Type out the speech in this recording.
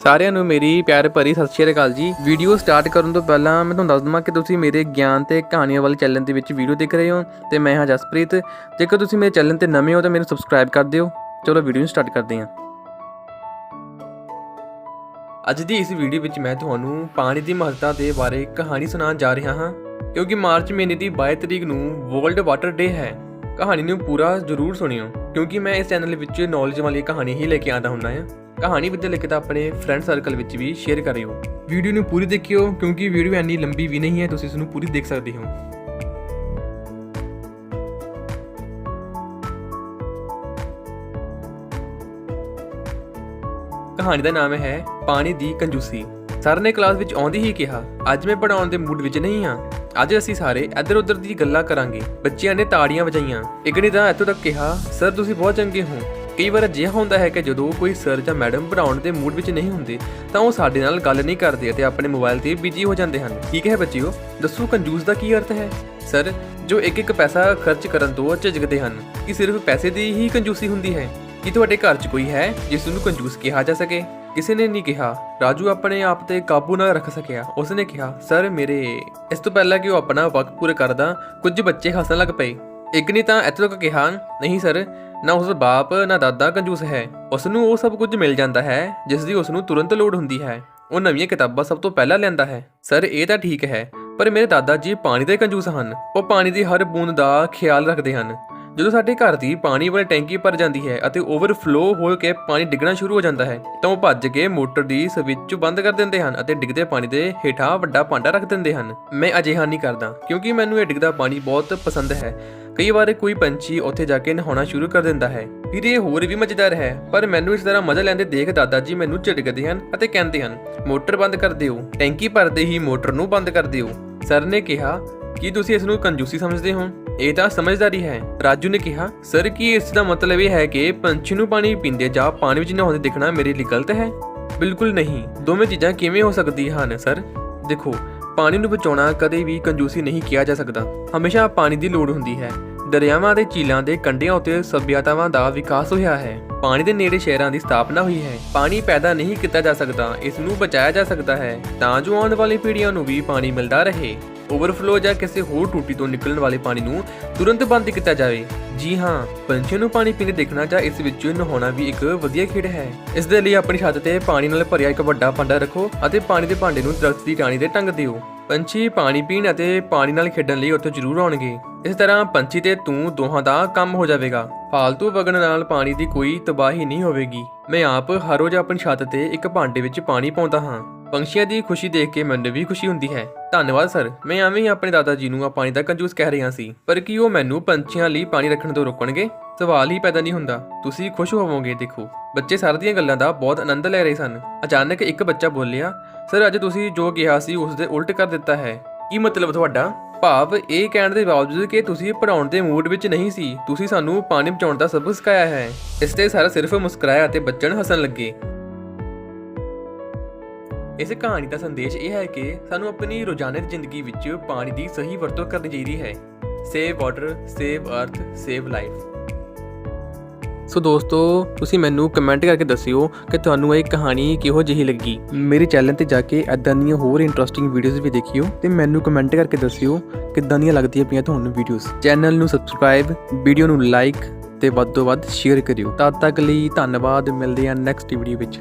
ਸਾਰਿਆਂ ਨੂੰ ਮੇਰੀ ਪਿਆਰ ਭਰੀ ਸਤਿ ਸ਼੍ਰੀ ਅਕਾਲ ਜੀ। ਵੀਡੀਓ ਸਟਾਰਟ ਕਰਨ ਤੋਂ ਪਹਿਲਾਂ ਮੈਂ ਤੁਹਾਨੂੰ ਦੱਸ ਦਵਾਂ ਕਿ ਤੁਸੀਂ ਮੇਰੇ ਗਿਆਨ ਤੇ ਕਹਾਣੀਆਂ ਵਾਲੇ ਚੈਨਲ ਦੇ ਵਿੱਚ ਵੀਡੀਓ ਦੇਖ ਰਹੇ ਹੋ ਤੇ ਮੈਂ ਹਾਂ ਜਸਪ੍ਰੀਤ। ਜੇਕਰ ਤੁਸੀਂ ਮੇਰੇ ਚੈਨਲ ਤੇ ਨਵੇਂ ਹੋ ਤਾਂ ਮੈਨੂੰ ਸਬਸਕ੍ਰਾਈਬ ਕਰ ਦਿਓ। ਚਲੋ ਵੀਡੀਓ ਨੂੰ ਸਟਾਰਟ ਕਰਦੇ ਹਾਂ। ਅੱਜ ਦੀ ਇਸ ਵੀਡੀਓ ਵਿੱਚ ਮੈਂ ਤੁਹਾਨੂੰ ਪਾਣੀ ਦੀ ਮਹੱਤਤਾ ਦੇ ਬਾਰੇ ਕਹਾਣੀ ਸੁਣਾਉਣ ਜਾ ਰਿਹਾ ਹਾਂ, ਕਿਉਂਕਿ ਮਾਰਚ ਮਹੀਨੇ ਦੀ 22 ਤਰੀਕ ਨੂੰ ਵਰਲਡ ਵਾਟਰ ਡੇ ਹੈ। ਕਹਾਣੀ ਨੂੰ ਪੂਰਾ ਜ਼ਰੂਰ ਸੁਣਿਓ, ਕਿਉਂਕਿ ਮੈਂ ਇਸ ਚੈਨਲ ਵਿੱਚ ਨੌਲੇਜ ਵਾਲੀ ਕਹਾਣੀ ਹੀ ਲੈ ਕੇ ਆਉਂਦਾ ਹੁੰਦਾ ਹਾਂ। ਕਹਾਣੀ ਵਿੱਚ ਲਿਖਤ ਆਪਣੇ ਫਰੈਂਡ ਸਰਕਲ ਵਿੱਚ ਵੀ ਸ਼ੇਅਰ ਕਰਿਓ। ਵੀਡੀਓ ਨੂੰ ਪੂਰੀ ਦੇਖਿਓ, ਕਿਉਂਕਿ ਵੀਡੀਓ ਇੰਨੀ ਲੰਬੀ ਵੀ ਨਹੀਂ ਹੈ, ਤੁਸੀਂ ਇਸ ਨੂੰ ਪੂਰੀ ਦੇਖ ਸਕਦੇ ਹੋ। ਕਹਾਣੀ ਦਾ ਨਾਮ ਹੈ ਪਾਣੀ ਦੀ ਕੰਜੂਸੀ। ਸਰ ਨੇ ਕਲਾਸ ਵਿੱਚ ਆਉਂਦੀ ਹੀ ਕਿਹਾ, ਅੱਜ ਮੈਂ ਪੜਾਉਣ ਦੇ ਮੂਡ ਵਿੱਚ ਨਹੀਂ ਹਾਂ। ਅੱਜ ਅਸੀਂ ਸਾਰੇ ਇੱਧਰ ਉੱਧਰ ਦੀ ਗੱਲਾਂ ਕਰਾਂਗੇ। ਬੱਚਿਆਂ ਨੇ ਤਾੜੀਆਂ ਵਜਾਈਆਂ। ਇੱਕ ਨੇ ਤਾਂ ਇੱਥੋਂ ਤੱਕ ਕਿਹਾ, ਸਰ, ਤੁਸੀਂ ਬਹੁਤ ਚੰਗੇ ਹੋ। ਕਈ ਵਾਰ ਅਜਿਹਾ ਹੁੰਦਾ ਹੈ ਕਿ ਜਦੋਂ ਕੋਈ ਸਰ ਜਾਂ ਮੈਡਮ ਪੜਾਉਣ ਦੇ ਮੂਡ ਵਿੱਚ ਨਹੀਂ ਹੁੰਦੇ, ਤਾਂ ਉਹ ਸਾਡੇ ਨਾਲ ਗੱਲ ਨਹੀਂ ਕਰਦੇ ਅਤੇ ਆਪਣੇ ਮੋਬਾਈਲ ਤੇ ਬਿਜ਼ੀ ਹੋ ਜਾਂਦੇ ਹਨ। ਠੀਕ ਹੈ ਬੱਚਿਓ, ਦੱਸੋ ਕੰਜੂਸ ਦਾ ਕੀ ਅਰਥ ਹੈ? ਸਰ, ਜੋ ਇੱਕ ਇੱਕ ਪੈਸਾ ਖਰਚ ਕਰਨ ਤੋਂ ਝਿਜਕਦੇ ਹਨ ਕਿ ਸਿਰਫ ਪੈਸੇ ਦੀ ਹੀ ਕੰਜੂਸੀ ਹੁੰਦੀ ਹੈ। ਕੀ ਤੁਹਾਡੇ ਘਰ 'ਚ ਕੋਈ ਹੈ, ਜਿਸ ਨੂੰ ਕੰਜੂਸ ਕਿਹਾ ਜਾ ਸਕੇ? ਕਿਸੇ ਨੇ ਨਹੀਂ ਕਿਹਾ। ਰਾਜੂ ਆਪਣੇ ਆਪ ਤੇ ਕਾਬੂ ਨਾ ਰੱਖ ਸਕਿਆ। ਉਸਨੇ ਕਿਹਾ, ਸਰ, ਮੇਰੇ ਇਸ ਤੋਂ ਪਹਿਲਾਂ ਕਿ ਉਹ ਆਪਣਾ ਵਕਤ ਪੂਰਾ ਕਰਦਾ, ਕੁਝ ਬੱਚੇ ਹੱਸਣ ਲੱਗ ਪਏ। ਇੱਕ ਨੇ ਤਾਂ ਇੱਥੋਂ ਤੱਕ ਕਿਹਾ, ਨਹੀਂ, ਸਰ, ਨਾ ਉਸ ਬਾਪ, ਨਾ ਦਾਦਾ ਕੰਜੂਸ ਹੈ। ਉਸ ਨੂੰ ਉਹ ਸਭ ਕੁਝ ਮਿਲ ਜਾਂਦਾ ਹੈ, ਜਿਸ ਦੀ ਉਸ ਨੂੰ ਤੁਰੰਤ ਲੋੜ ਹੁੰਦੀ ਹੈ। ਉਹ ਨਵੀਆਂ ਕਿਤਾਬਾਂ ਸਭ ਤੋਂ ਪਹਿਲਾਂ ਲੈਂਦਾ ਹੈ। ਸਰ, ਇਹ ਤਾਂ ਠੀਕ ਹੈ, ਪਰ ਮੇਰੇ ਦਾਦਾ ਜੀ ਪਾਣੀ ਦੇ ਕੰਜੂਸ ਹਨ। ਉਹ ਪਾਣੀ ਦੀ ਹਰ ਬੂੰਦ ਦਾ ਖਿਆਲ ਰੱਖਦੇ ਹਨ। ਜਦੋਂ ਸਾਡੇ ਘਰ ਦੀ ਪਾਣੀ ਵਾਲੀ ਟੈਂਕੀ ਭਰ ਜਾਂਦੀ ਹੈ ਅਤੇ ਓਵਰਫਲੋ ਹੋ ਕੇ ਪਾਣੀ ਡਿੱਗਣਾ ਸ਼ੁਰੂ ਹੋ ਜਾਂਦਾ ਹੈ, ਤਾਂ ਉਹ ਭੱਜ ਕੇ ਮੋਟਰ ਦੀ ਸਵਿੱਚ ਬੰਦ ਕਰ ਦਿੰਦੇ ਹਨ ਅਤੇ ਡਿੱਗਦੇ ਪਾਣੀ ਦੇ ਹੇਠਾਂ ਵੱਡਾ ਭਾਂਡਾ ਰੱਖ ਦਿੰਦੇ ਹਨ। ਮੈਂ ਅਜਿਹਾ ਨਹੀਂ ਕਰਦਾ, ਕਿਉਂਕਿ ਮੈਨੂੰ ਇਹ ਡਿੱਗਦਾ ਪਾਣੀ ਬਹੁਤ ਪਸੰਦ ਹੈ। ਕਈ ਵਾਰ ਕੋਈ ਪੰਛੀ ਉੱਥੇ ਜਾ ਕੇ ਨਹਾਉਣਾ ਸ਼ੁਰੂ ਕਰ ਦਿੰਦਾ ਹੈ। ਫਿਰ ਇਹ ਹੋਰ ਵੀ ਮਜ਼ੇਦਾਰ ਹੈ, ਪਰ ਮੈਨੂੰ ਇਸ ਤਰ੍ਹਾਂ ਮਜ਼ਾ ਲੈਂਦੇ ਦੇਖ ਦਾਦਾ ਜੀ ਮੈਨੂੰ ਝਿੜਕਦੇ ਹਨ ਅਤੇ ਕਹਿੰਦੇ ਹਨ, ਮੋਟਰ ਬੰਦ ਕਰ ਦਿਓ, ਟੈਂਕੀ ਭਰਦੇ ਹੀ ਮੋਟਰ ਨੂੰ ਬੰਦ ਕਰ ਦਿਓ। ਸਰ ਨੇ ਕਿਹਾ ਕੀ ਤੁਸੀਂ ਇਸ ਨੂੰ ਕੰਜੂਸੀ ਸਮਝਦੇ ਹੋ? ਇਹ ਤਾਂ ਸਮਝਦਾਰੀ ਹੈ। ਰਾਜੂ ਨੇ ਕਿਹਾ, ਸਰ, ਕੀ ਇਸ ਦਾ ਮਤਲਬ ਇਹ ਹੈ ਕਿ ਪੰਛੀ ਨੂੰ ਪਾਣੀ ਪੀਂਦੇ ਜਾਂ ਪਾਣੀ ਵਿੱਚ ਨਹਾਉਂਦੇ ਦਿਖਣਾ ਮੇਰੇ ਲਈ ਗਲਤ ਹੈ? ਬਿਲਕੁਲ ਨਹੀਂ। ਦੋਵੇਂ ਚੀਜ਼ਾਂ ਕਿਵੇਂ ਹੋ ਸਕਦੀਆਂ ਹਨ, ਸਰ? ਦੇਖੋ, ਪਾਣੀ ਨੂੰ ਬਚਾਉਣਾ ਕਦੇ ਵੀ ਕੰਜੂਸੀ ਨਹੀਂ ਕਿਹਾ ਜਾ ਸਕਦਾ। ਹਮੇਸ਼ਾ ਪਾਣੀ ਦੀ ਲੋੜ ਹੁੰਦੀ ਹੈ। ਦਰਿਆਵਾਂ ਦੇ ਝੀਲਾਂ ਦੇ ਕੰਢਿਆਂ ਉੱਤੇ ਸਭਿਆਤਾਵਾਂ ਦਾ ਵਿਕਾਸ ਹੋਇਆ ਹੈ। ਪਾਣੀ ਦੇ ਨੇੜੇ ਸ਼ਹਿਰਾਂ ਦੀ ਸਥਾਪਨਾ ਹੋਈ ਹੈ। ਪਾਣੀ ਪੈਦਾ ਨਹੀਂ ਕੀਤਾ ਜਾ ਸਕਦਾ। ਇਸ ਨੂੰ ਬਚਾਇਆ ਜਾ ਸਕਦਾ ਹੈ। ਤਾਂ ਜੋ ਆਉਣ ਵਾਲੀ ਪੀੜ੍ਹੀਆਂ ਨੂੰ ਵੀ ਪਾਣੀ ਮਿਲਦਾ ਰਹੇ। ਓਵਰਫਲੋ ਜਾਂ ਕਿਸੇ ਹੋਰ ਟੂਟੀ ਤੋਂ ਨਿਕਲਣ ਵਾਲੇ ਪਾਣੀ ਨੂੰ ਤੁਰੰਤ ਬੰਦ ਕੀਤਾ ਜਾਵੇ। ਜੀ ਹਾਂ, ਪੰਛੀਆਂ ਨੂੰ ਪਾਣੀ ਪੀਂਦੇ ਦੇਖਣਾ ਜਾਂ ਇਸ ਵਿੱਚ ਨਹਾਉਣਾ ਵੀ ਇੱਕ ਵਧੀਆ ਖੇਡ ਹੈ। ਇਸ ਦੇ ਲਈ ਆਪਣੀ ਛੱਤ ਤੇ ਪਾਣੀ ਨਾਲ ਭਰਿਆ ਇੱਕ ਵੱਡਾ ਭਾਂਡਾ ਰੱਖੋ ਅਤੇ ਪਾਣੀ ਦੇ ਭਾਂਡੇ ਨੂੰ ਦਰਖਤ ਦੀ ਟਾਹਣੀ ਤੇ ਟੰਗ ਦਿਓ। ਪੰਛੀ ਪਾਣੀ ਪੀਣ ਅਤੇ ਪਾਣੀ ਨਾਲ ਖੇਡਣ ਲਈ ਉੱਥੇ ਜ਼ਰੂਰ ਆਉਣਗੇ। ਇਸ ਤਰ੍ਹਾਂ ਪੰਛੀ ਤੇ ਤੂੰ ਦੋਹਾਂ ਦਾ ਕੰਮ ਹੋ ਜਾਵੇਗਾ। ਫਾਲਤੂ ਵਗਣ ਨਾਲ ਪਾਣੀ ਦੀ ਕੋਈ ਤਬਾਹੀ ਨਹੀਂ ਹੋਵੇਗੀ। ਮੈਂ ਆਪ ਹਰ ਰੋਜ਼ ਆਪਣੀ ਛੱਤ ਤੇ ਇੱਕ ਭਾਂਡੇ ਵਿੱਚ ਪਾਣੀ ਪਾਉਂਦਾ ਹਾਂ। ਪੰਛੀਆਂ ਦੀ ਖੁਸ਼ੀ ਦੇਖ ਕੇ ਮੈਨੂੰ ਵੀ ਖੁਸ਼ੀ ਹੁੰਦੀ ਹੈ। ਧੰਨਵਾਦ, ਸਰ। ਮੈਂ ਐਵੇਂ ਹੀ ਆਪਣੇ ਦਾਦਾ ਜੀ ਨੂੰ ਆ ਪਾਣੀ ਦਾ ਕੰਜੂਸ ਕਹਿ ਰਿਹਾ ਸੀ। ਪਰ ਕੀ ਉਹ ਮੈਨੂੰ ਪੰਛੀਆਂ ਲਈ ਪਾਣੀ ਰੱਖਣ ਤੋਂ ਰੋਕਣਗੇ? ਸਵਾਲ ਹੀ ਪੈਦਾ ਨਹੀਂ ਹੁੰਦਾ। ਤੁਸੀਂ ਖੁਸ਼ ਹੋਵੋਗੇ, ਦੇਖੋ। ਬੱਚੇ ਸਾਰ ਦੀਆਂ ਗੱਲਾਂ ਦਾ ਬਹੁਤ ਆਨੰਦ ਲੈ ਰਹੇ ਸਨ। ਅਚਾਨਕ ਇੱਕ ਬੱਚਾ ਬੋਲਿਆ, ਸਰ, ਅੱਜ ਤੁਸੀਂ ਜੋ ਕਿਹਾ ਸੀ ਉਸ ਦੇ ਉਲਟ ਕਰ ਦਿੱਤਾ ਹੈ। ਕੀ ਮਤਲਬ ਤੁਹਾਡਾ? ਭਾਵ ਇਹ ਕਹਿਣ ਦੇ ਬਾਵਜੂਦ ਕਿ ਤੁਸੀਂ ਪੜਾਉਣ ਦੇ ਮੂਡ ਵਿੱਚ ਨਹੀਂ ਸੀ। ਤੁਸੀਂ ਸਾਨੂੰ ਪਾਣੀ ਬਚਾਉਣ ਦਾ ਸਬਕ ਸਿਖਾਇਆ ਹੈ। ਇਸ ਤੇ ਸਾਰਾ ਸਿਰਫ ਮੁਸਕਰਾਇਆ ਅਤੇ ਬੱਚਣ ਹੱਸਣ ਲੱਗੇ। ਇਸ ਕਹਾਣੀ ਦਾ ਸੰਦੇਸ਼ ਇਹ ਹੈ ਕਿ ਸਾਨੂੰ ਆਪਣੀ ਰੋਜ਼ਾਨਾ ਜ਼ਿੰਦਗੀ ਵਿੱਚ ਪਾਣੀ ਦੀ ਸਹੀ ਵਰਤੋਂ ਕਰਨੀ ਚਾਹੀਦੀ ਹੈ। Save water save earth save life so ਦੋਸਤੋ, ਤੁਸੀਂ ਮੈਨੂੰ ਕਮੈਂਟ ਕਰਕੇ ਦੱਸਿਓ ਕਿ ਤੁਹਾਨੂੰ ਇਹ ਕਹਾਣੀ ਕਿਹੋ ਜਿਹੀ ਲੱਗੀ। ਮੇਰੇ ਚੈਨਲ ਤੇ ਜਾ ਕੇ ਐਦਾਂ ਦੀਆਂ ਹੋਰ ਇੰਟਰਸਟਿੰਗ ਵੀਡੀਓਜ਼ ਵੀ ਦੇਖਿਓ ਤੇ ਮੈਨੂੰ ਕਮੈਂਟ ਕਰਕੇ ਦੱਸਿਓ ਕਿੱਦਾਂ ਦੀਆਂ ਲੱਗਦੀਆਂ ਪਈਆਂ ਤੁਹਾਨੂੰ ਵੀਡੀਓਜ਼ ਚੈਨਲ ਨੂੰ ਸਬਸਕ੍ਰਾਈਬ ਵੀਡੀਓ ਨੂੰ ਲਾਈਕ ਤੇ ਵੱਧ ਤੋਂ ਵੱਧ ਸ਼ੇਅਰ ਕਰਿਓ। ਤਦ ਤੱਕ ਲਈ ਧੰਨਵਾਦ, ਮਿਲਦੇ ਹਾਂ ਨੈਕਸਟ ਵੀਡੀਓ ਵਿੱਚ।